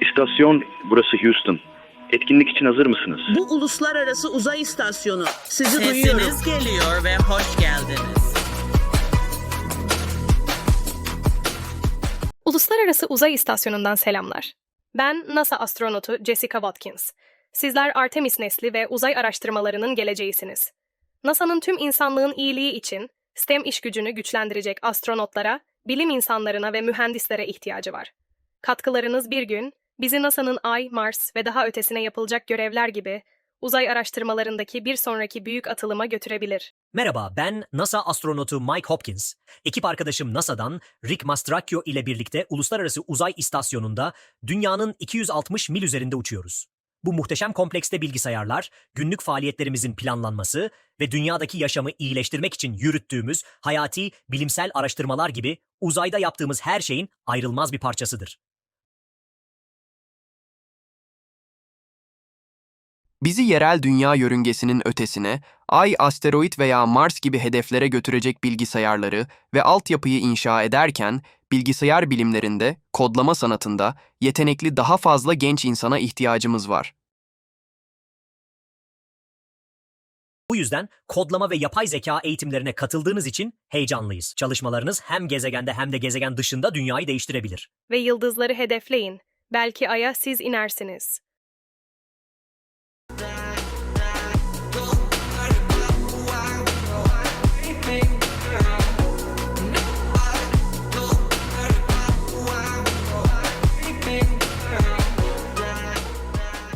İstasyon burası Houston. Etkinlik için hazır mısınız? Bu uluslararası uzay istasyonu. Sizi duyuyorum. Sesiniz geliyor ve hoş geldiniz. Uluslararası Uzay İstasyonu'ndan selamlar. Ben NASA astronotu Jessica Watkins. Sizler Artemis nesli ve uzay araştırmalarının geleceğisiniz. NASA'nın tüm insanlığın iyiliği için STEM iş gücünü güçlendirecek astronotlara, bilim insanlarına ve mühendislere ihtiyacı var. Katkılarınız bir gün bizi NASA'nın Ay, Mars ve daha ötesine yapılacak görevler gibi uzay araştırmalarındaki bir sonraki büyük atılıma götürebilir. Merhaba, ben NASA astronotu Mike Hopkins. Ekip arkadaşım NASA'dan Rick Mastracchio ile birlikte Uluslararası Uzay İstasyonu'nda dünyanın 260 mil üzerinde uçuyoruz. Bu muhteşem komplekste bilgisayarlar, günlük faaliyetlerimizin planlanması ve dünyadaki yaşamı iyileştirmek için yürüttüğümüz hayati, bilimsel araştırmalar gibi uzayda yaptığımız her şeyin ayrılmaz bir parçasıdır. Bizi yerel dünya yörüngesinin ötesine, Ay, asteroid veya Mars gibi hedeflere götürecek bilgisayarları ve altyapıyı inşa ederken, bilgisayar bilimlerinde, kodlama sanatında yetenekli daha fazla genç insana ihtiyacımız var. Bu yüzden kodlama ve yapay zeka eğitimlerine katıldığınız için heyecanlıyız. Çalışmalarınız hem gezegende hem de gezegen dışında dünyayı değiştirebilir. Ve yıldızları hedefleyin. Belki Ay'a siz inersiniz.